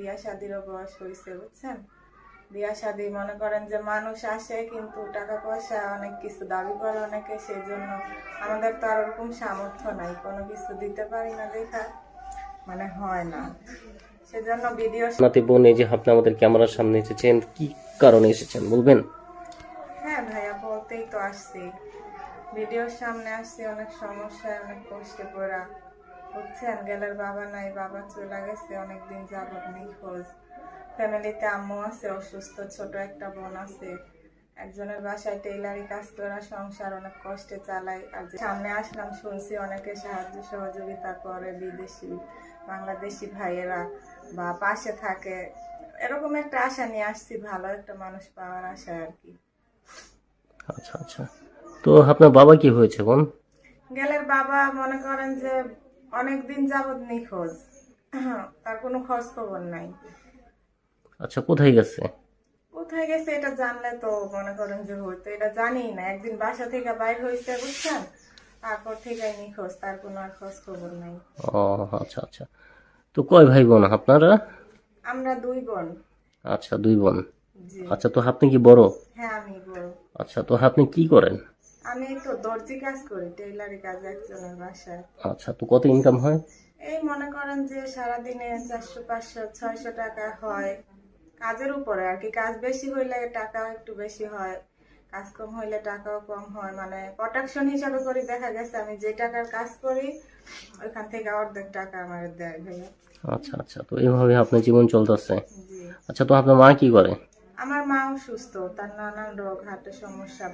বিয়া শাদিরও বয়স হয়েছে বুঝছেন? বিয়া শাদি মনে করেন যে মানুষ আসে কিন্তু টাকা পয়সা অনেক কিছু দাবি করে অনেকে সেই জন্য আমাদের তো আর ওরকম সামর্থ্য নাই। কোনো কিছু দিতে পারি না দেখা মানে হয় না। সেজন্য ভিডিও নাতি বোন এই যে আপনি আমাদের ক্যামেরার সামনে এসেছেন কি কারণে এসেছেন বলবেন? হ্যাঁ ভাইয়া বলতেই তো আসছি। ভিডিওর সামনে আসছি অনেক সমস্যায় অনেক কষ্টে পড়া। বুঝছেন? গেলের বাবা নাই বাবা চলে গেছে অনেকদিন যাবত নিখোঁজ ফ্যামিলিতে আম্মু আছে অসুস্থ ছোট একটা বোন আছে। একজনের বাসায় টেইলারি কাজ করা সংসার অনেক কষ্টে চালাই আর সামনে আসলাম শুনছি অনেকে সাহায্য সহযোগিতা করে বিদেশি বাংলাদেশি ভাইয়েরা বা পাশে থাকে। এরকম একটা আশা নিয়ে আসছি ভালো একটা মানুষ পাওয়ার আশা আর কি। আচ্ছা আচ্ছা। তো আপনার বাবা কি হয়েছে বোন? গেলের বাবা মনে করেন যে অনেক দিন যাবত নিখোঁজ। তার কোনো খোঁজ খবর নাই। আচ্ছা কোথায় গেছে? কোথায় গেছে এটা জানলে তো মনে করেন যে হইতো। এটা জানি না একদিন বাসা থেকে বাইর হয়েছে বুঝছেন? তারপর থেকে নিখোঁজ তার কোনো আর খোঁজ খবর নাই। ও আচ্ছা আচ্ছা। তো কয় ভাই বোন আপনারা? আমরা দুই বোন। আচ্ছা দুই বোন। জি। আচ্ছা তো আপনি কি বড়? হ্যাঁ আমি বড়। আচ্ছা তো আপনি কি করেন? আমি তো দর্জি কাজ করি টেইলারি কাজ একজনের বাসায়। আচ্ছা তো কত ইনকাম হয়? এই মনে করেন যে সারাদিনে চারশো পাঁচশো ছয়শো টাকা হয়। কাজের উপরে আর কি কাজ বেশি হইলে টাকাও একটু বেশি হয়। কাজ কম হইলে টাকাও কম হয়। মানে প্রোটেকশন হিসাবে করে দেখা গেছে আমি যে টাকার কাজ করি ওইখান থেকে অর্ধেক টাকা আমার দেয় ভাইয়া। আচ্ছা আচ্ছা তো এইভাবে আপনার জীবন চলতেছে। আচ্ছা তো আপনার মা কি করে? আমার মাও সুস্থ তার নানান রোগ হার্টের সমস্যা